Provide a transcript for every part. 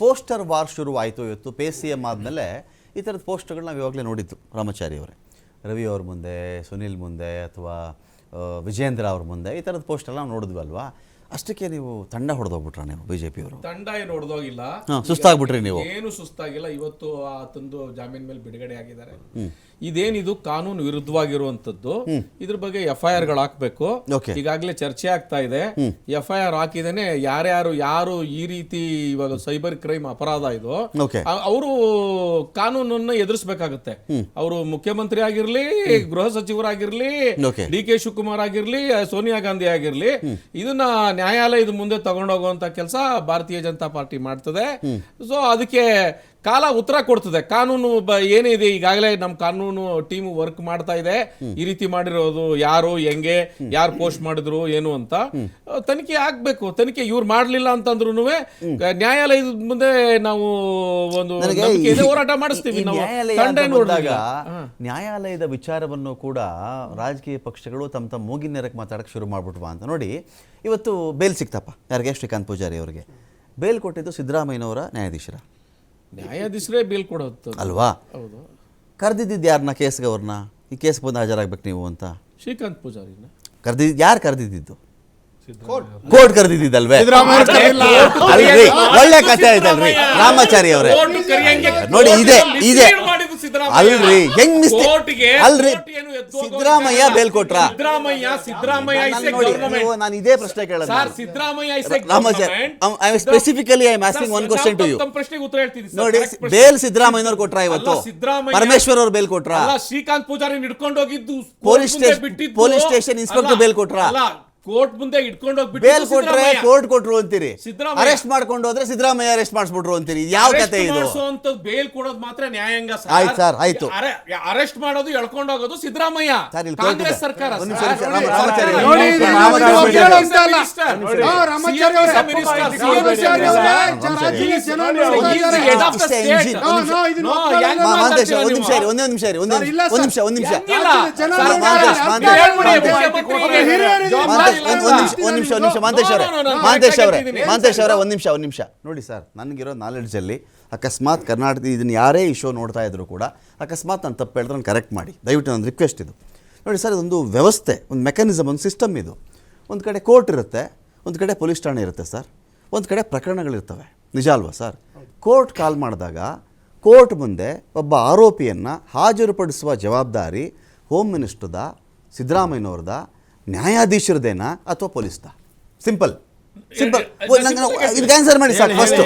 Poster war ಶುರುವಾಯಿತು ಇವತ್ತು, pay C M ಆದಮೇಲೆ ಈ ಥರದ ಪೋಸ್ಟರ್ಗಳು ನಾವು ಇವಾಗಲೇ ನೋಡಿದ್ದು, ರಾಮಾಚಾರಿ ಅವರೇ. ರವಿ ಅವ್ರ ಮುಂದೆ, ಸುನಿಲ್ ಮುಂದೆ ಅಥವಾ ವಿಜೇಂದ್ರ ಅವ್ರ ಮುಂದೆ ಈ ಥರದ ಪೋಸ್ಟರ್ ನಾವು ನೋಡಿದ್ವಿ ಅಲ್ವಾ ಅಷ್ಟಕ್ಕೆ ನೀವು ತಂಡ ಹೊಡೆದೋಗ್ಬಿಟ್ರ ನೀವು ಬಿ ಜೆ ಪಿಯವರು ತಂಡ ಏನು ಹೊಡೆದೋಗಿಲ್ಲ. ಹಾಂ ಸುಸ್ತಾಗ್ಬಿಟ್ರಿ ನೀವು. ಏನು ಸುಸ್ತಾಗಿಲ್ಲ. ಇವತ್ತು ಆತಂದು ಜಾಮೀನ್ ಮೇಲೆ ಬಿಡುಗಡೆ ಆಗಿದ್ದಾರೆ. ಇದೇನಿದು ಕಾನೂನು ವಿರುದ್ಧವಾಗಿರುವಂತದ್ದು ಇದ್ರ ಬಗ್ಗೆ ಎಫ್ ಐ ಆರ್ಗಳು ಹಾಕ್ಬೇಕು ಈಗಾಗಲೇ ಚರ್ಚೆ ಆಗ್ತಾ ಇದೆ. ಎಫ್ ಐ ಆರ್ ಹಾಕಿದೇನೆ ಯಾರ್ಯಾರು ಯಾರು ಈ ರೀತಿ ಇವಾಗ ಸೈಬರ್ ಕ್ರೈಮ್ ಅಪರಾಧ ಇದು. ಅವರು ಕಾನೂನನ್ನ ಎದುರಿಸಬೇಕಾಗುತ್ತೆ. ಅವರು ಮುಖ್ಯಮಂತ್ರಿ ಆಗಿರ್ಲಿ ಗೃಹ ಸಚಿವರಾಗಿರ್ಲಿ ಡಿ ಕೆ ಶಿವಕುಮಾರ್ ಆಗಿರ್ಲಿ ಸೋನಿಯಾ ಗಾಂಧಿ ಆಗಿರ್ಲಿ ಇದನ್ನ ನ್ಯಾಯಾಲಯದ ಮುಂದೆ ತಗೊಂಡೋಗುವಂತ ಕೆಲಸ ಭಾರತೀಯ ಜನತಾ ಪಾರ್ಟಿ ಮಾಡ್ತದೆ. ಸೊ ಅದಕ್ಕೆ ಕಾಲ ಉತ್ತರ ಕೊಡ್ತದೆ. ಕಾನೂನು ಏನಿದೆ ಈಗಾಗಲೇ ನಮ್ಮ ಕಾನೂನು ಟೀಮ್ ವರ್ಕ್ ಮಾಡ್ತಾ ಇದೆ. ಈ ರೀತಿ ಮಾಡಿರೋದು ಯಾರು ಹೆಂಗೆ ಯಾರು ಪೋಸ್ಟ್ ಮಾಡಿದ್ರು ಏನು ಅಂತ ತನಿಖೆ ಆಗ್ಬೇಕು. ತನಿಖೆ ಇವ್ರು ಮಾಡ್ಲಿಲ್ಲ ಅಂತಂದ್ರು ನ್ಯಾಯಾಲಯದ ಮುಂದೆ ನಾವು ಒಂದು ಹೋರಾಟ ಮಾಡಿಸ್ತೀವಿ. ನ್ಯಾಯಾಲಯದ ವಿಚಾರವನ್ನು ಕೂಡ ರಾಜಕೀಯ ಪಕ್ಷಗಳು ತಮ್ಮ ತಮ್ಮ ಮೂಗಿನ ನೆರಕ್ಕೆ ಮಾತಾಡಕ್ಕೆ ಶುರು ಮಾಡ್ಬಿಟ್ವಾ ಅಂತ ನೋಡಿ ಇವತ್ತು ಬೇಲ್ ಸಿಕ್ತಪ್ಪ. ಯಾರಿಗೆ? ಶ್ರೀಕಾಂತ್ ಪೂಜಾರಿ ಅವರಿಗೆ. ಬೇಲ್ ಕೊಟ್ಟಿದ್ದು ಸಿದ್ದರಾಮಯ್ಯನವರ ನ್ಯಾಯಾಧೀಶರ. ನ್ಯಾಯಾಧೀಶರೇ ಬೇಲ್ ಕೊಡೋದು. ಅಲ್ವಾ? ಹೌದು. ಕರೆದಿದ್ದು ಯಾರನ್ನ ಕೇಸ್ಗೆ ಅವ್ರನ್ನ ಈ ಕೇಸ್ ಬಂದು ಹಾಜರಾಗ್ಬೇಕು ನೀವು ಅಂತ. ಶ್ರೀಕಾಂತ್ ಪೂಜಾರಿನ. ಕರೆದಿದ್ದು ಯಾರು ಕರೆದಿದ್ದು ಕೋರ್ಟ್ ಕರೆದಿದ್ದಲ್ವೇ. ಅಲ್ರಿ ಒಳ್ಳೆ ಕಥೆ ಆಯ್ತಲ್ರಿ ರಾಮಾಚಾರಿ ಅವರೇ. ನೋಡಿ ಇದೆ ಇದೆ. ಅಲ್ರಿ ಹೆಂಗ್ ಅಲ್ರಿ ಸಿದ್ದರಾಮಯ್ಯ? ಬೇಲ್ ಕೊಟ್ರ ಸಿದ್ದರಾಮಯ್ಯ ಸಿದ್ದರಾಮಯ್ಯ government. ನಾನು ಇದೇ ಪ್ರಶ್ನೆ ಕೇಳೋದು sir. Siddaramaiah I Ramachari, I am I'm specifically I'm asking sir, one question ನಾವು ತಮ್ಮ ಪ್ರಶ್ನೆಗೆ ಉತ್ತರ ಹೇಳ್ತೀನಿ ಸರ್. ನೋಡಿ ಬೇಲ್ ಸಿದ್ದರಾಮಯ್ಯನವ್ರು ಕೊಟ್ರ ಇವತ್ತು ಪರಮೇಶ್ವರ್ ಅವ್ರು ಬೇಲ್ ಕೊಟ್ರ ಅಲ್ಲ ಶ್ರೀಕಾಂತ್ ಪೂಜಾರಿ ಹಿಡ್ಕೊಂಡು ಹೋಗಿದ್ದು ಪೊಲೀಸ್ ಸ್ಟೇಷನ್- ಬಿಟ್ಟಿದ್ದು- ಪೊಲೀಸ್ ಸ್ಟೇಷನ್ ಇನ್ಸ್ಪೆಕ್ಟರ್ ಬೇಲ್ ಕೊಟ್ರ ಅಲ್ಲ ಕೋರ್ಟ್ ಮುಂದೆ ಇಟ್ಕೊಂಡು ಹೋಗ್ಬಿಟ್ಟು ಬೇಲ್ ಕೊಟ್ರೆ ಕೋರ್ಟ್ ಕೊಟ್ರು ಅಂತೀರಿ ಅರೆಸ್ಟ್ ಮಾಡ್ಕೊಂಡು ಹೋದ್ರೆ ಸಿದ್ದರಾಮಯ್ಯ ಅರೆಸ್ಟ್ ಮಾಡಿಸ್ಬಿಟ್ರು ಅಂತೀರಿ ಯಾವ ಕತೆ ಇದು ಬೇಲ್ ಕೊಡೋದು ಮಾತ್ರ ನ್ಯಾಯಾಂಗ ಆಯ್ತು ಸರ್, ಆಯ್ತು. ಅರೆಸ್ಟ್ ಮಾಡೋದು ಎಳ್ಕೊಂಡು ಹೋಗೋದು ಸಿದ್ದರಾಮಯ್ಯ. ಕಾಂಗ್ರೆಸ್ ಸರ್ಕಾರ ಒಂದು ನಿಮಿಷ. ಒಂದು ನಿಮಿಷ, ಒಂದ್ ನಿಮಿಷ ಒಂದ್ ನಿಮಿಷ ಒಂದ್ ನಿಮಿಷ ಒಂದ್ ನಿಮಿಷ ಒಂದ್ ನಿಮಿಷ ಒಂದ್ ನಿಮಿಷ ಒಂದ್ ನಿಮಿಷ. ಮಾಂತೇಶ್ ಅವರೇ ಮಾಂತೇಶ್ ಅವರೇ. ಮಾಂತೇಶ್ ಅವರೇ ಒಂದ್ ನಿಮಿಷ ಒಂದ್ ನಿಮಿಷ. ನೋಡಿ ಸರ್ ನನಗಿರೋ ನಾಲೆಡ್ಜಲ್ಲಿ ಅಕಸ್ಮಾತ್ ಕರ್ನಾಟಕ ಇದನ್ನ ಯಾರೇ ಈ ಶೋ ನೋಡ್ತಾ ಇದ್ರು ಕೂಡ ಅಕಸ್ಮಾತ್ ನಾನು ತಪ್ಪು ಹೇಳಿದ್ರೆ ನಾನು ಕರೆಕ್ಟ್ ಮಾಡಿ. ದಯವಿಟ್ಟು ನನ್ನ ರಿಕ್ವೆಸ್ಟ್ ಇದು. ನೋಡಿ ಸರ್ ಇದೊಂದು ವ್ಯವಸ್ಥೆ ಒಂದು ಮೆಕ್ಯಾನಿಸಮ್ ಒಂದು ಸಿಸ್ಟಮ್ ಇದು. ಒಂದು ಕಡೆ ಕೋರ್ಟ್ ಇರುತ್ತೆ ಒಂದು ಕಡೆ ಪೊಲೀಸ್ ಠಾಣೆ ಇರುತ್ತೆ ಸರ್. ಒಂದು ಕಡೆ ಪ್ರಕರಣಗಳಿರ್ತವೆ ನಿಜ ಅಲ್ವಾ ಸರ್? ಕೋರ್ಟ್ ಕಾಲ್ ಮಾಡಿದಾಗ ಕೋರ್ಟ್ ಮುಂದೆ ಒಬ್ಬ ಆರೋಪಿಯನ್ನು ಹಾಜರುಪಡಿಸುವ ಜವಾಬ್ದಾರಿ ಹೋಮ್ ಮಿನಿಸ್ಟರ್ದ ಸಿದ್ದರಾಮಯ್ಯನವ್ರದ ನ್ಯಾಯಾಧೀಶರದೇನಾ ಅಥವಾ ಪೊಲೀಸ್ದ ಸಿಂಪಲ್. ಸಿಂಪಲ್. ಇದಕ್ಕೆ ಆನ್ಸರ್ ಮಾಡಿ ಸರ್ ಫಸ್ಟ್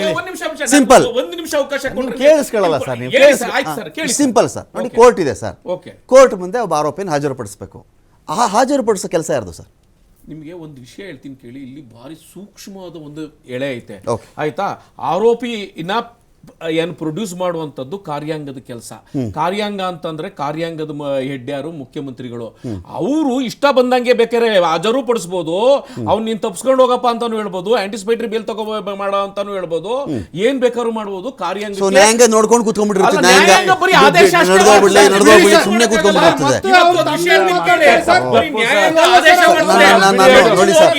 ಸಿಂಪಲ್. ಒಂದು ನಿಮಿಷ ಅವಕಾಶ ಕೇಳಿಸ್ಕೊಳ್ಳಲ್ಲ ಸರ್ ನೀವು ಸಿಂಪಲ್ ಸರ್. ನೋಡಿ. ಕೋರ್ಟ್ ಇದೆ ಸರ್. ಕೋರ್ಟ್ ಮುಂದೆ ಒಬ್ಬ ಆರೋಪಿನ ಹಾಜರುಪಡಿಸಬೇಕು. ಆ ಹಾಜರುಪಡಿಸೋ ಕೆಲಸ ಯಾರ್ದು ಸರ್? ನಿಮಗೆ ಒಂದು ವಿಷಯ ಹೇಳ್ತೀನಿ ಕೇಳಿ. ಇಲ್ಲಿ ಭಾರಿ ಸೂಕ್ಷ್ಮವಾದ ಒಂದು ಎಳೆ ಐತೆ. ಆಯ್ತಾ? ಆರೋಪಿ ಇನ್ನ ಏನು ಪ್ರೊಡ್ಯೂಸ್ ಮಾಡುವಂತದ್ದು ಕಾರ್ಯಾಂಗದ ಕೆಲಸ. ಕಾರ್ಯಾಂಗ ಅಂತಂದ್ರೆ ಕಾರ್ಯಾಂಗದ ಮ- ಹೆಡ್ ಯಾರು ಮುಖ್ಯಮಂತ್ರಿಗಳು. ಅವರು ಇಷ್ಟ ಬಂದಂಗೆ ಬೇಕಾರೆ ಹಾಜರು ಪಡಿಸ್ಬೋದು. ಅವ್ನು ನೀನ್ ತಪ್ಸ್ಕೊಂಡು ಹೋಗಪ್ಪ ಅಂತಾನು ಹೇಳ್ಬೋದು. ಆಂಟಿಸಿಪೇಟರಿ ಬಿಲ್ ತಗೋ ಮಾಡೋ ಅಂತಾನು ಹೇಳ್ಬೋದು. ಏನ್ ಬೇಕಾದ್ರು ಮಾಡ್ಬೋದು. ಕಾರ್ಯಾಂಗ ನೋಡ್ಕೊಂಡು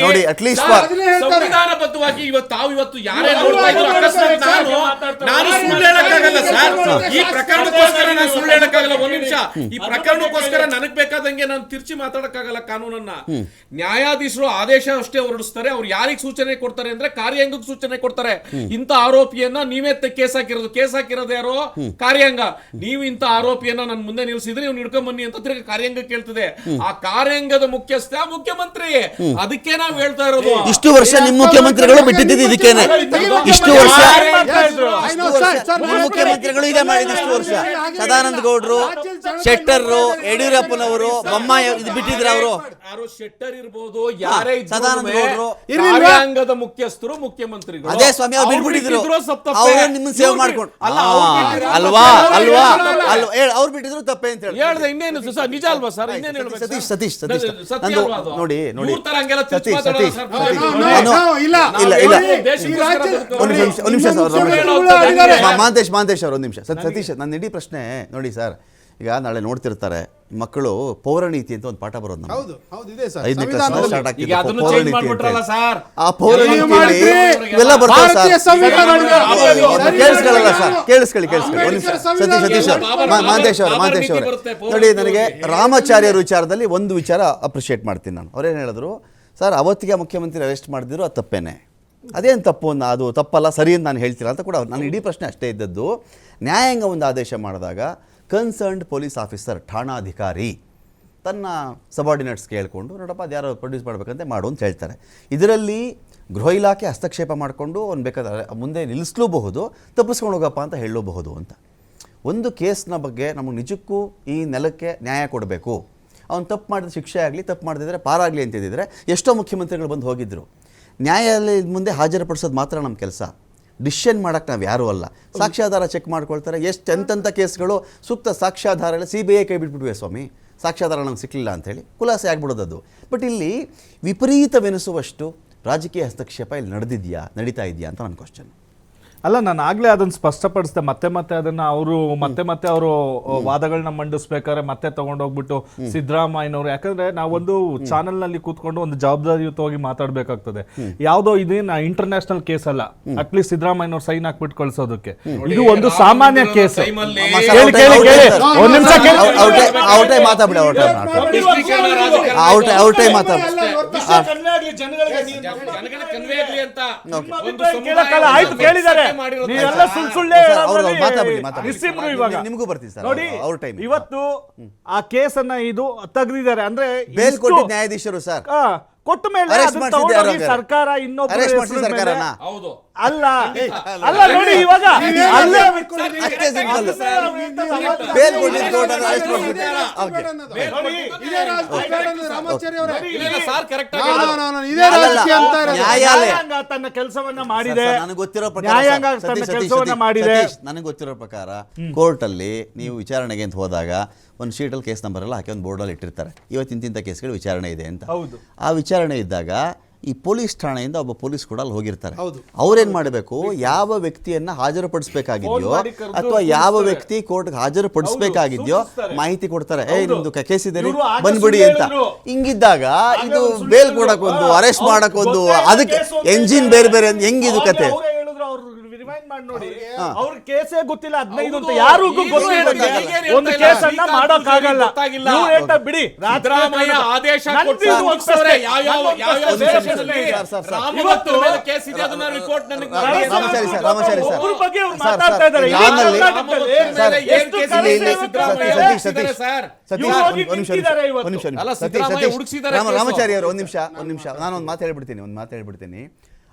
ನೋಡಿ. ಸಂವಿಧಾನಬದ್ಧವಾಗಿ ಇವತ್ತು ತಾವು ಇವತ್ತು ಯಾರೇ ನೋಡ್ತಾ ಇದ್ರು ಅಕಸ್ಮಾತ್ ನಾನು ನಾನು ಸುಳ್ಳು ಹೇಳಕ್ಕಾಗಲ್ಲ ಸರ್ ಈ ಪ್ರಕರಣಕ್ಕೋಸ್ಕರ ನಾನು ಸುಳ್ಳು ಹೇಳಕ್ಕಾಗಲ್ಲ. ಒಂದ್ ನಿಮಿಷ. ಈ ಪ್ರಕರಣಕ್ಕೋಸ್ಕರ ನನಗ್ ಬೇಕಾದಂಗೆ ನಾನು ತಿರ್ಚಿ ಮಾತಾಡಕ್ಕಾಗಲ್ಲ ಕಾನೂನನ್ನ. ನ್ಯಾಯಾಧೀಶರು ಆದೇಶ ಅಷ್ಟೇ ಹೊರಡಿಸ್ತಾರೆ. ಅವ್ರು ಯಾರಿಗ್ ಸೂಚನೆ ಕೊಡ್ತಾರೆ ಅಂದ್ರೆ ಕಾರ್ಯಾಂಗಕ್ಕೆ ಸೂಚನೆ ಕೊಡ್ತಾರೆ. ಇಂತ ಆರೋಪಿಯನ್ನ ನೀವೇ ಕೇಸ್ ಹಾಕಿರೋದು. ಕೇಸ್ ಹಾಕಿರೋದು ಯಾರೋ? ಕಾರ್ಯಾಂಗ. ನೀವು ಇಂತ ಆರೋಪಿಯನ್ನ ನನ್ನ ಮುಂದೆ ನಿಲ್ಸಿದ್ರೆ ನೀವು ಹಿಡ್ಕೊಂಡ್ ಬನ್ನಿ ಅಂತ ತಿರ್ಗಿ ಕಾರ್ಯಾಂಗ ಕೇಳ್ತದೆ. ಆ ಕಾರ್ಯಾಂಗದ ಮುಖ್ಯಸ್ಥ ಮುಖ್ಯಮಂತ್ರಿ. ಅದಕ್ಕೆ ನಾವ್ ಹೇಳ್ತಾ ಇರೋದು. ಇಷ್ಟು ವರ್ಷ ನಿಮ್ಮ ಮುಖ್ಯಮಂತ್ರಿಗಳು ಬಿಟ್ಟಿದ್ದು ಇದಕ್ಕೇನೆ ಇಷ್ಟು ವರ್ಷ I know, ಇದೆ ಮಾಡಿದ ಇಷ್ಟು ವರ್ಷ. ಸದಾನಂದ ಗೌಡ್ರು ಶೆಟ್ಟರ್ರು ಯಡಿಯೂರಪ್ಪನವರು ಬೊಮ್ಮಾಯಿ ಇದು ಬಿಟ್ಟಿದ್ರ ಅವರು ಯಾರು ಶೆಟ್ಟರ್ ಇರ್ಬೋದು ಯಾರೇ ಸದಾನಂದ ಗೌಡ್ರು. ಕಾರ್ಯಾಂಗದ ಮುಖ್ಯಸ್ಥರು ಮುಖ್ಯಮಂತ್ರಿಗಳು ಅದೇ ಸ್ವಾಮಿ ಅವ್ರು ಬಿಟ್ಬಿಟ್ಟಿದ್ರು ಅವರು ನಿಮ್ಮನ್ನ ಸೇವ್ ಮಾಡ್ಕೊಂಡು ಅಲ್ವಾ ಅಲ್ವಾ ಅಲ್ವಾ ಹೇಳ ಅವ್ರು ಬಿಟ್ಟಿದ್ರು ತಪ್ಪೇ ಅಂತ ಹೇಳಿ ಹೇಳ್ದೆ ಇನ್ನೇನು ಸರ್ ನಿಜ ಅಲ್ವಾ ಸರ್ ಇನ್ನೇನು ಹೇಳ್ಬೇಕು ಸತೀಶ್ ಸತೀಶ್ ಸತೀಶ್ ನಂದು ನೋಡಿ ನೋಡಿ ಸತೀಶ್ ಸತೀಶ್ ಇಲ್ಲ. ಇಲ್ಲ ಇಲ್ಲ ಒಂದು ನಿಮಿಷ ಒಂದು ನಿಮಿಷ ಸರ್ ಮಾಂತೇಶ್ ಮಾಂತೇಶ್ ಅವ್ರು ಒಂದು ನಿಮಿಷ ಸತ್- ಸತೀಶ್ ನನ್ನ ಇಡೀ ಪ್ರಶ್ನೆ ನೋಡಿ ಸರ್ ಈಗ ನಾಳೆ ನೋಡ್ತಿರ್ತಾರೆ ಮಕ್ಕಳು ಪೌರನೀತಿ ಅಂತ ಒಂದು ಪಾಠ ಬರೋದು. ಹೌದು ಹೌದು ಇದೆ ಸರ್. ಐದನೇ ಕ್ಲಾಸ್ ಸ್ಟಾರ್ಟ್ ಈಗ ಆಗ್ತಿದೆ ಅದನ್ನು ಪೌರನೀತಿ ಚೇಂಜ್ ಅಂತ ಮಾಡ್ಬಿಟ್ರಲ್ಲ ಸರ್. ಆ ಮಾಡಿದ್ರಿ? ಇವೆಲ್ಲ ಬರ್ತಾವೆ ಭಾರತೀಯ ಸರ್ ಕೇಳಿಸ್ಕೊಳ್ಳಲ್ಲ ಸರ್ ಕೇಳಿಸ್ಕೊಳ್ಳಿ ಕೇಳಿಸ್ಕೊಳ್ಳಿ. ಒಂದು ನಿಮಿಷ ಸತೀಶ್ ಸತೀಶ್ ಅವರು ಮಾ- ಮಾಂತೇಶ್ ಅವರು ಅವರೇ. ನೋಡಿ ನನಗೆ. ರಾಮಾಚಾರ್ಯರ ವಿಚಾರದಲ್ಲಿ ಒಂದು ವಿಚಾರ ಅಪ್ರಿಷಿಯೇಟ್ ಮಾಡ್ತೀನಿ ನಾನು. ಅವ್ರೇನು ಹೇಳಿದ್ರು ಸರ್ ಅವತ್ತಿಗೆ ಮುಖ್ಯಮಂತ್ರಿ ಅರೆಸ್ಟ್ ಮಾಡಿದ್ರು ಅದು ತಪ್ಪೇನೆ. ಅದೇನು ತಪ್ಪು ಅನ್ನ ಅದು ತಪ್ಪಲ್ಲ ಸರಿ ಅಂತ ನಾನು ಹೇಳ್ತೀರಾ? ಅಂತ ಕೂಡ ನಾನು ಇಡೀ ಪ್ರಶ್ನೆ ಅಷ್ಟೇ ಇದ್ದದ್ದು ನ್ಯಾಯಾಂಗ ಒಂದು ಆದೇಶ ಮಾಡಿದಾಗ ಕನ್ಸರ್ನ್ಡ್ ಪೊಲೀಸ್ ಆಫೀಸರ್, ಠಾಣಾಧಿಕಾರಿ, ತನ್ನ ಸಬಾರ್ಡಿನೇಟ್ಸ್ ಕೇಳಿಕೊಂಡು, ನೋಡಪ್ಪ ಅದು ಯಾರೋ ಪ್ರೊಡ್ಯೂಸ್ ಮಾಡಬೇಕಂತೆ ಮಾಡು ಅಂತ ಹೇಳ್ತಾರೆ. ಇದರಲ್ಲಿ ಗೃಹ ಇಲಾಖೆ ಹಸ್ತಕ್ಷೇಪ ಮಾಡಿಕೊಂಡು ಅವ್ನು ಬೇಕಾದ್ರೆ ಮುಂದೆ ನಿಲ್ಲಿಸ್ಲೂಬಹುದು, ತಪ್ಪಿಸ್ಕೊಂಡು ಹೋಗಪ್ಪ ಅಂತ ಹೇಳಲೂಬಹುದು ಅಂತ. ಒಂದು ಕೇಸ್ನ ಬಗ್ಗೆ ನಮಗೆ ನಿಜಕ್ಕೂ ಈ ನೆಲಕ್ಕೆ ನ್ಯಾಯ ಕೊಡಬೇಕು. ಅವ್ನು ತಪ್ಪು ಮಾಡಿದ ಶಿಕ್ಷೆ ಆಗಲಿ, ತಪ್ಪು ಮಾಡದಿದ್ರೆ ಪಾರಾಗಲಿ ಅಂತಿದ್ದಿದ್ರೆ ಎಷ್ಟೋ ಮುಖ್ಯಮಂತ್ರಿಗಳು ಬಂದು ಹೋಗಿದ್ದರು ನ್ಯಾಯಾಲಯದ ಮುಂದೆ ಹಾಜರುಪಡಿಸೋದು ಮಾತ್ರ ನಮ್ಮ ಕೆಲಸ. ಡಿಸಿಷನ್ ಮಾಡೋಕ್ಕೆ ನಾವು ಯಾರೂ ಅಲ್ಲ. ಸಾಕ್ಷ್ಯಾಧಾರ ಚೆಕ್ ಮಾಡ್ಕೊಳ್ತಾರೆ. ಎಷ್ಟು ಎಂತೆಂಥ ಕೇಸ್ಗಳು, ಸೂಕ್ತ ಸಾಕ್ಷ್ಯಾಧಾರ ಎಲ್ಲ ಸಿ ಬಿ ಐ ಕೈ ಬಿಟ್ಬಿಟ್ವೆ ಸ್ವಾಮಿ. ಸಾಕ್ಷ್ಯಾಧಾರ ನಮ್ಗೆ ಸಿಕ್ಕಲಿಲ್ಲ ಅಂಥೇಳಿ ಖುಲಾಸೆ ಆಗ್ಬಿಡೋದು ಅದು ಬಟ್ ಇಲ್ಲಿ ವಿಪರೀತವೆನಿಸುವಷ್ಟು ರಾಜಕೀಯ ಹಸ್ತಕ್ಷೇಪ ಇಲ್ಲಿ ನಡೆದಿದೆಯಾ, ನಡೀತಾ ಇದೆಯಾ ಅಂತ ನನ್ನ ಕ್ವಶನ್ ಅಲ್ಲ ನಾನು ಆಗ್ಲೇ ಅದನ್ನ ಸ್ಪಷ್ಟಪಡಿಸಿದೆ. ಮತ್ತೆ ಮತ್ತೆ ಅದನ್ನ ಅವರು ಮತ್ತೆ ಮತ್ತೆ ಅವರು ವಾದಗಳನ್ನ ಮಂಡಿಸ್ಬೇಕಾದ್ರೆ ಮತ್ತೆ ತಗೊಂಡೋಗ್ಬಿಟ್ಟು ಸಿದ್ದರಾಮಯ್ಯನವರು. ಯಾಕಂದ್ರೆ ನಾವೊಂದು ಚಾನೆಲ್ನಲ್ಲಿ ಕೂತ್ಕೊಂಡು ಒಂದು ಜವಾಬ್ದಾರಿಯುತವಾಗಿ ಮಾತಾಡ್ಬೇಕಾಗ್ತದೆ. ಯಾವುದೋ ಇದೇನ ಇಂಟರ್ನ್ಯಾಷನಲ್ ಕೇಸ್ ಅಲ್ಲ. ಅಟ್ಲೀಸ್ಟ್ ಸಿದ್ದರಾಮಯ್ಯನವ್ರು ಸೈನ್ ಹಾಕ್ಬಿಟ್ಟು ಕಳ್ಸೋದಕ್ಕೆ. ಇದು ಒಂದು ಸಾಮಾನ್ಯ ಕೇಸ್ ಕೇಳಿ, ಕೇಳಿ, ಕೇಳಿ. ಒಂದ್ ನಿಮಿಷ ಕೇಳಿ. ಔಟೇ ಮಾತಾಡ್ಬಿಡಿ ಔಟೇ ಮಾತಾಡ್ಬಿಡಿ. ಔಟೇ ಔಟೇ ಮಾತಾಡ್ಬಿಡಿ. ಜನಗಳ ಕನ್ವೆ ಆಗ್ಲಿ ಅಂತ ಒಂದು ಕೇಳಕ್ಕಲ್ಲ, ಆಯ್ತು ಕೇಳಿದ್ದಾರೆ. ನೀವೆಲ್ಲ ಸುಳ್ ಸುಳ್ಳೇ ಸರ್, ಅವ್ರು ಹೇಳೋದ್ರಲ್ಲಿ ಮಾತಾಡ್ಬಿಡಿ, ಮಾತಾಡ್ಬಿಡಿ. ನಿಸ್ಸಿಮ್ರು ಇವಾಗ. ನಿಮ್ಗೂ ಬರ್ತೀವಿ ಸರ್, ನೋಡಿ ಅವ್ರ ಟೈಮ್ ಇವತ್ತು ಆ ಕೇಸನ್ನ ಇದು ತೆಗ್ದಿದ್ದಾರೆ. ಅಂದ್ರೆ ಬೇಲ್ ಇಷ್ಟು- ಕೊಟ್ಟಿದ್ದ ನ್ಯಾಯಾಧೀಶರು ಸರ್. ಆ, ಕೊಟ್ಟ ಮೇಲೆ Arrest ಅದನ್ನ ಮಾಡ್ಸಿದ್ದು ಯಾರು ತಗೊಂಡೋಗಿ ಹಾಗಾದ್ರೆ? ಸರ್ಕಾರ ಇನ್ನೊಬ್ಬರ ಮೇಲೆ- ಸರ್ಕಾರನ? ಹೌದು. ಅಲ್ಲ ಅಲ್ಲ ನೋಡಿ ಇವಾಗ. ಅಲ್ಲೇ ಅಷ್ಟೇ ಸಿಂಪಲ್ ಬೇಲ್ ಕೊಟ್ಟಿದ್ದು ಕೋರ್ಟ್ ಅರೆಸ್ಟ್ ಮಾಡ್ಬಿಟ್ಟು ಓಕೆ. ಇದೇ ರಾಜಕೀಯ ರಾಮಾಚಾರ್ಯ ಅವರೇ. ಇಲ್ಲ, ಇಲ್ಲ, sir no, no, no, no, ಇದೇ ಅಲ್ಲಲ್ಲ, ರಾಜಕೀಯ ಅಂತ ಇರೋದು. ನ್ಯಾಯಾಂಗ ತನ್ನ ಕೆಲಸವನ್ನ ಮಾಡಿದೆ. ನನಗೆ ಗೊತ್ತಿರೋ ಪ್ರಕಾರ ಮಾಡಿದೆ. ನನಗೆ ಗೊತ್ತಿರೋ ಪ್ರಕಾರ ಕೋರ್ಟಲ್ಲಿ ನೀವು ವಿಚಾರಣೆಗೆ ಅಂತ ಹೋದಾಗ ಒಂದು ಶೀಟಲ್ಲಿ ಕೇಸ್ ನಂಬರ್ ಎಲ್ಲ ಹಾಕಿ ಒಂದು ಬೋರ್ಡಲ್ಲಿ ಇಟ್ಟಿರ್ತಾರೆ. ಇವತ್ತು ಇಂತಿಂಥ ಕೇಸ್ಗಳು ವಿಚಾರಣೆ ಇದೆ ಅಂತ. ಹೌದು. ಆ ವಿಚಾರಣೆ ಇದ್ದಾಗ ಈ ಪೊಲೀಸ್ ಠಾಣೆಯಿಂದ ಒಬ್ಬ ಪೊಲೀಸ್ ಕೂಡ ಅಲ್ಲಿ ಹೋಗಿರ್ತಾರೆ. ಅವ್ರೇನ್ ಮಾಡಬೇಕು? ಯಾವ ವ್ಯಕ್ತಿಯನ್ನ ಹಾಜರುಪಡಿಸಬೇಕಾಗಿದೆಯೋ ಅಥವಾ ಯಾವ ವ್ಯಕ್ತಿ ಕೋರ್ಟ್ಗೆ ಹಾಜರುಪಡಿಸಬೇಕಾಗಿದೆಯೋ. ಮಾಹಿತಿ ಕೊಡ್ತಾರೆ. ಏ. ನಿಮ್ದು ಕೇಸ್ ಇದೆ ಬಂದ್ಬಿಡಿ ಅಂತ. ಹಿಂಗಿದ್ದಾಗ ಇದು ಬೇಲ್ ಕೊಡಕ್ ಕೊಡಕ್ಕೊಂದು ಅರೆಸ್ಟ್ ಮಾಡಕ್ ಮಾಡಕ್ಕೊಂದು ಅದಕ್ಕೆ ಎಂಜಿನ್ ಬೇರೆ ಬೇರೆ ಹೆಂಗಿದು ಕತೆ? ರಿವೈಂಡ್ ಮಾಡಿ ನೋಡಿ. ಅವ್ರ ಕೇಸೇ ಗೊತ್ತಿಲ್ಲ ಹದಿನೈದು ಅಂತ ಯಾರಿಗೂ ಗೊತ್ತಿಲ್ಲ ಒಂದು. ಕೇಸನ್ನ ಮಾಡೋಕ್ ಆಗಲ್ಲ ನೀವು ಹೇಳ್ತಾ ಬಿಡಿ. ಆದೇಶ ಕೇಸ್ ಕೇಸು. ರಾಮಾಚಾರಿ ಅವರು ಒಂದು ನಿಮಿಷ ಒಂದು ನಿಮಿಷ ನಾನು ಒಂದು ಮಾತು ಹೇಳ್ಬಿಡ್ತೀನಿ ಒಂದು ಮಾತು ಹೇಳ್ಬಿಡ್ತೀನಿ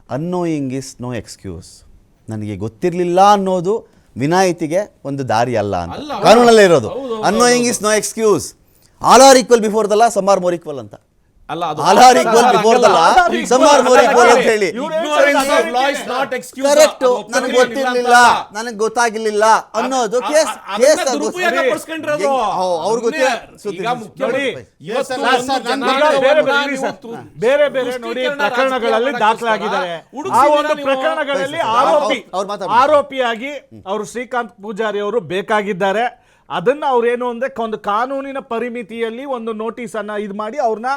ಅನ್ನೋಯಿಂಗ್ ಇಸ್ ನೋ ಎಕ್ಸ್ಕ್ಯೂಸ್ ನನಗೆ ಗೊತ್ತಿರಲಿಲ್ಲ ಅನ್ನೋದು ವಿನಾಯಿತಿಗೆ ಒಂದು ದಾರಿ ಅಲ್ಲ ಅಂತ. ಕಾನೂನಲ್ಲೇ ಇರೋದು. Annoying is no excuse all are equal before the law some are more equal ಅಂತ. ಅಲ್ಲ ಅದು equal before. Some are more equal ಅಂತ ಹೇಳಿ. ಕರೆಕ್ಟ್ ನನಗೆ ಗೊತ್ತಿರ್ಲಿಲ್ಲ. ನನಗೆ ಗೊತ್ತಾಗಿರ್ಲಿಲ್ಲ ಅನ್ನೋದು ಕೇಸ್ ಕೇಸ್. ಗೊತ್ತಿಲ್ಲ. ಬೇರೆ ಬೇರೆ ನೋಡಿ ಪ್ರಕರಣಗಳಲ್ಲಿ ದಾಖಲಾಗಿದ್ದಾರೆ. ಆ ಒಂದು ಪ್ರಕರಣಗಳಲ್ಲಿ ಆರೋಪಿ ಅವ್ರು ಆರೋಪಿಯಾಗಿ ಅವರು ಶ್ರೀಕಾಂತ್ ಪೂಜಾರಿ ಅವರು ಬೇಕಾಗಿದ್ದಾರೆ. ಅದನ್ನ ಅವ್ರೇನು ಅಂದ್ರೆ ಒಂದು ಕಾನೂನಿನ ಪರಿಮಿತಿಯಲ್ಲಿ ಒಂದು ನೋಟಿಸ್ ಅನ್ನ ಇದು ಮಾಡಿ ಅವ್ರನ್ನ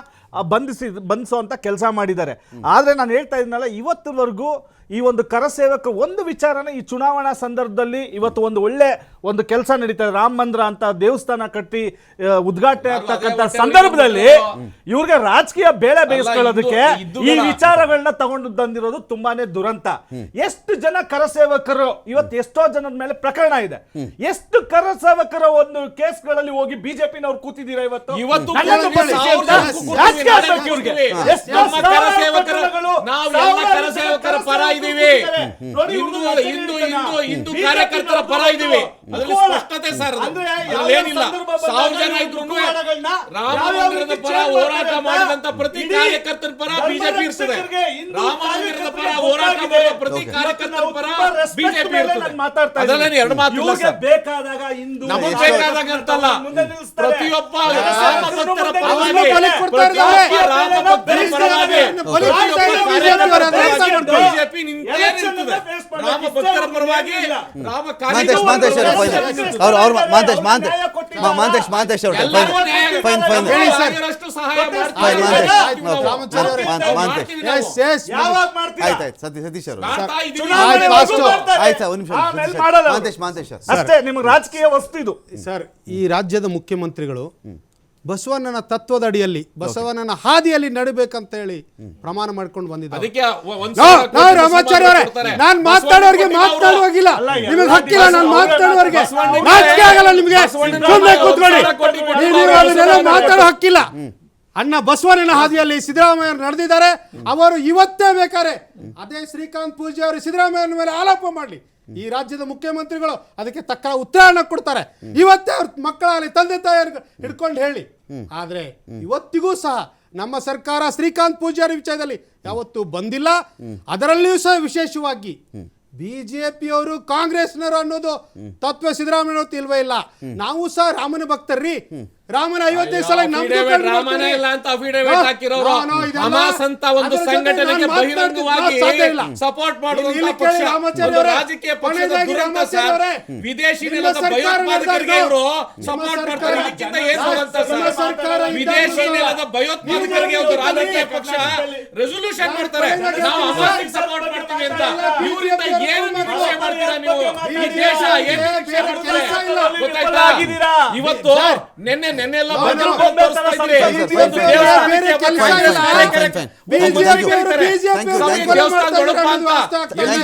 ಬಂಧಿಸಿ ಬಂಧಿಸುವಂತ ಕೆಲಸ ಮಾಡಿದ್ದಾರೆ. ಆದ್ರೆ ನಾನು ಹೇಳ್ತಾ ಇದ್ನಲ್ಲ ಇವತ್ತುವರೆಗೂ ಈ ಒಂದು ಕರಸೇವಕ ಒಂದು ವಿಚಾರನ ಈ ಚುನಾವಣಾ ಸಂದರ್ಭದಲ್ಲಿ ಇವತ್ತು ಒಂದು ಒಳ್ಳೆ ಒಂದು ಕೆಲಸ ನಡೀತಾ ಇದೆ. ರಾಮ ಮಂದಿರ ಅಂತ ದೇವಸ್ಥಾನ ಕಟ್ಟಿ ಆ, ಉದ್ಘಾಟನೆ ಆಗ್ತಕ್ಕಂಥ ಸಂದರ್ಭದಲ್ಲಿ ಇವ್ರಿಗೆ ರಾಜಕೀಯ ಬೇಳೆ ಬೇಯಿಸ್ಕೊಳ್ಳೋದಕ್ಕೆ ಈ ವಿಚಾರಗಳನ್ನ ತಗೊಂಡು ಬಂದಿರೋದು ತುಂಬಾನೇ ದುರಂತ. ಎಷ್ಟು ಜನ ಕರಸೇವಕರು ಇವತ್ತು ಎಷ್ಟೋ ಜನದ ಮೇಲೆ ಪ್ರಕರಣ ಇದೆ. ಎಷ್ಟು ಕರಸೇವಕರ ಒಂದು ಕೇಸ್ಗಳಲ್ಲಿ ಹೋಗಿ ಬಿಜೆಪಿನವ್ರು ಕೂತಿದ್ದೀರಾ ಇವತ್ತು ಇವತ್ತು ನನ್ನನ್ನು ಕೂತ್ಕೊಳ್ಳಿ, ಬಂಧಿಸಿ ಸಾವಿರ ಅಂತ ಜನ ಕೂತ್ಕೊಳ್ಳಿ, ರಾಜಕೀಯ ಆಗ್ಬೇಕು ಇವ್ರಿಗೆ. ಕೂತ್ಕೊಳ್ಳಿ. ನಮ್ಮ ಸಾವಿರಾರು ಕರಸೇವಕರು, ಪ್ರಕರಣಗಳು, ನಾವು ಎಲ್ಲ ಸಾವಿರಾರು ಜನ ಕರಸೇವಕರ ಪರ. ಕೂತಿದ್ದಾರೆ. ನೋಡಿ, ಹಿಂದೂ ಕಾರ್ಯಕರ್ತರ ಪರ ಅದ್ರಲ್ಲಿ. ಸ್ಪಷ್ಟತೆ ಸರ್ ಅದು. ಅಂದ್ರೆ ಯಾವ್ಯಾವ ಏನಿಲ್ಲ ಸಂದರ್ಭ ಬಂದಾಗ ಸಾವಿರ ಜನ ಈ ಇದ್ರು ಮುಖವಾಡಗಳನ್ನ ರಾಮ ಯಾವ್ಯಾವ ಮಂದಿರದ ರೀತಿ ಪರ change ಹೋರಾಟ ಮಾಡ್ತಾರೆ ಮಾಡಿದಂತ ಪ್ರತಿ ಇಡೀ ಕಾರ್ಯಕರ್ತರ ಪರ ಧರ್ಮ ಬಿಜೆಪಿ ಇರ್ತದೆ ರಕ್ಷಕರಿಗೆ ಹಿಂದೂ ರಾಮ ಮಂದಿರದ ಪರ ಕಾರ್ಯಕರ್ತರಿಗೆ ಹೋರಾಟ ಗೊತ್ತಾಗಿದೆ. ಮಾಡಿದ ಪ್ರತಿ. ಕಾರ್ಯಕರ್ತರ ಪರ ತುಂಬಾ respect ಬಿಜೆಪಿ ಮೇಲೆ ಇರ್ತದೆ ನಾನು ಮಾತಾಡ್ತಾ ಅದರಲ್ಲಿ. ಎರಡು ಮಾತು ಇವ್ರಿಗೆ ಸರ್ ಬೇಕಾದಾಗ ಹಿಂದೂ ನಮಗ್ ಪ್ರತಿಯೊಬ್ಬ ಬಿಜೆಪಿ. ರಾಮ ಭಕ್ತರ ಪರವಾಗಿ. ರಾಮ ಮಾಂತೇಶ್ ಮಾಂತೇಶ್ ಅವರು ಮಾಂತೇಶ್ ಮಾಂತೇಶ್ ಮಾಂತೇಶ್ ಮಾಂತೇಶ್ ಅವ್ರೆ ಫೈನ್ ಫೈನ್ ಫೈನ್ ಹೇಳಿ ಸರ್. ಆಗಿರೋಷ್ಟು ಸಹಾಯ ಮಾಡ್ತೀವಿ. ಫೈನ್ ಮಾಂತೇಶ್ ಮಾಡ್ತೀವಿ ನಾವು. ರಾಮಚಾರಿ ಅವರೇ. ಮಾಂತೇಶ್ ಮಾಂತೇಶ್ ಮಾಡ್ತೀವಿ ನಾವು. ಎಸ್ ಎಸ್ ಯಾವಾಗ ಮಾಡ್ತೀರಾ? ಆಯ್ತು ಆಯ್ತು ಸತಿ ಸತೀಶ್ ಅವರು. ಆಯ್ತಾ ಒಂದು ನಿಮಿಷ ಸತೀಶ್. ಮಾಂತೇಶ್ ಮಾಂತೇಶ್ ಅಷ್ಟೇ ನಿಮ್ಗೆ ರಾಜಕೀಯ ವಸ್ತು ಇದು. ಸರ್ ಈ ರಾಜ್ಯದ ಮುಖ್ಯಮಂತ್ರಿಗಳು ಬಸವಣ್ಣನ ತತ್ವದ ಅಡಿಯಲ್ಲಿ ಬಸವಣ್ಣನ ಹಾದಿಯಲ್ಲಿ ನಡಿಬೇಕಂತ ಹೇಳಿ ಪ್ರಮಾಣ ಮಾಡ್ಕೊಂಡು ಬಂದಿದ್ದಾರೆ. ರಾಮಾಚಾರ್ಯ ಅವರೇ. ನಾನ್ ಮಾತಾಡೋರಿಗೆ. ಮಾತಾಡುವಾಗಿಲ್ಲ. ನಿಮಗೆ ಹಕ್ಕಿಲ್ಲ ನಾನು ಮಾತಾಡುವವರಿಗೆ ನಾಚಿಕೆ ಆಗಲ್ಲ ನಿಮಗೆ. ಸುಮ್ಮನೆ ಕೂತ್ಕೊಳ್ಳಿ. ನೀವು ಮಾತಾಡೋ ಹಕ್ಕಿಲ್ಲ ಅಣ್ಣ ಬಸವಣ್ಣನ ಹಾದಿಯಲ್ಲಿ ಸಿದ್ದರಾಮಯ್ಯ ನಡೆದಿದ್ದಾರೆ. ಅವರು ಇವತ್ತೇ ಬೇಕಾರೆ ಅದೇ ಶ್ರೀಕಾಂತ್ ಪೂಜೆ ಅವರು ಸಿದ್ದರಾಮಯ್ಯನ ಮೇಲೆ ಆಲೋಪ ಮಾಡಲಿ. ಈ ರಾಜ್ಯದ ಮುಖ್ಯಮಂತ್ರಿಗಳು ಅದಕ್ಕೆ ತಕ್ಕ ಉತ್ತರನ ಕೊಡ್ತಾರೆ. ಇವತ್ತೇ ಅವ್ರ ಮಕ್ಕಳಾಗಲಿ ತಂದೆ ತಾಯಿ ಹಿಡ್ಕೊಂಡು ಹೇಳಿ. ಆದ್ರೆ ಇವತ್ತಿಗೂ ಸಹ ನಮ್ಮ ಸರ್ಕಾರ ಶ್ರೀಕಾಂತ್ ಪೂಜಾರಿ ವಿಚಾರದಲ್ಲಿ ಯಾವತ್ತೂ ಬಂದಿಲ್ಲ. ಅದರಲ್ಲಿಯೂ ಸಹ ವಿಶೇಷವಾಗಿ ಬಿಜೆಪಿಯವರು ಕಾಂಗ್ರೆಸ್ನವರು ಅನ್ನೋದು ತತ್ವ ಸಿದ್ದರಾಮಯ್ಯ ಇಲ್ವೇ ಇಲ್ಲ. ನಾವು ಸಹ ರಾಮನ ಭಕ್ತರ್ರಿ. ರಾಮನ ಐವತ್ತೈದು ಸಲ ರಾಮನ ಇಲ್ಲ ಅಂತ ಅಫಿಡೇವಿಟ್ ಹಾಕಿರೋರು. ಹಮಾಸ್ ಅಂತ ಒಂದು ಸಂಘಟನೆಗೆ ಬಹಿರಂಗವಾಗಿ ಸಪೋರ್ಟ್ ಮಾಡುವಂತ ಪಕ್ಷ. ಒಂದು ರಾಜಕೀಯ ಪಕ್ಷದ ಕೊನೆಯದಾಗಿ ದುರಂತ ಸರ್. ವಿದೇಶಿ ನೆಲದ ಭಯೋತ್ಪಾದಕರಿಗೆ ಅವರು ಸಪೋರ್ಟ್ ಮಾಡ್ತಾರೆ. ಇದಕ್ಕಿಂತ ಏನು ಅಂತ ಸರ್? ವಿದೇಶಿ ನೆಲದ ಭಯೋತ್ಪಾದಕರಿಗೆ ಒಂದು ರಾಜಕೀಯ ಪಕ್ಷ ರೆಸೊಲ್ಯೂಷನ್ ಮಾಡ್ತಾರೆ. ನಾವು ಹಮಾಸಿಗೆ ಸಪೋರ್ಟ್ ಮಾಡ್ತೀವಿ ಅಂತ. ಇವರಿಂದ ಏನು ನಿರೀಕ್ಷೆ ಮಾಡ್ತೀರಾ ನೀವು? ಈ ದೇಶ ಏನು ನಿರೀಕ್ಷೆ ಮಾಡ್ತಾರೆ? ಗೊತ್ತಾಯ್ತಾ? ಇವತ್ತು ನೆನ್ನೆ ನೆನ್ನೆ ಎಲ್ಲ.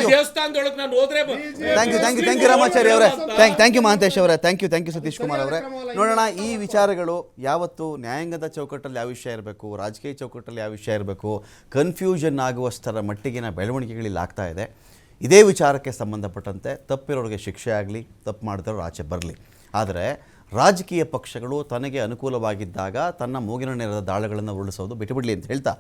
ದೇವಸ್ಥಾನದೊಳಗೆ ನಾನು ಹೋದ್ರೆ thank you thank you thank you Ramachari ಅವರೇ. ಥ್ಯಾಂಕ್ ಥ್ಯಾಂಕ್ ಯು ಮಹಾಂತೇಶ್ ಅವರೇ. Thank you thank you Satish Kumar ಅವರೇ. ನೋಡೋಣ ಈ ವಿಚಾರಗಳು ಯಾವತ್ತು ನ್ಯಾಯಾಂಗದ ಚೌಕಟ್ಟಲ್ಲಿ ಯಾವ ವಿಷಯ ಇರಬೇಕು ರಾಜಕೀಯ ಚೌಕಟ್ಟಲ್ಲಿ ಯಾವ ವಿಷಯ ಇರಬೇಕು ಕನ್ಫ್ಯೂಷನ್ ಆಗುವಷ್ಟರ ಮಟ್ಟಿಗಿನ ಬೆಳವಣಿಗೆಗಳಲ್ಲಿ ಆಗ್ತಾ ಇದೆ. ಇದೇ ವಿಚಾರಕ್ಕೆ ಸಂಬಂಧಪಟ್ಟಂತೆ ತಪ್ಪಿರೋರಿಗೆ ಶಿಕ್ಷೆ ಆಗಲಿ ತಪ್ಪು ಮಾಡಿದವರು ಆಚೆ ಬರಲಿ. ಆದರೆ ರಾಜಕೀಯ ಪಕ್ಷಗಳು ತನಗೆ ಅನುಕೂಲವಾಗಿದ್ದಾಗ ತನ್ನ ಮೂಗಿನ ನೆರದ ದಾಳಗಳನ್ನು ಉರುಳಿಸೋದು ಬಿಟ್ಟುಬಿಡಲಿ ಅಂತ ಹೇಳ್ತಾ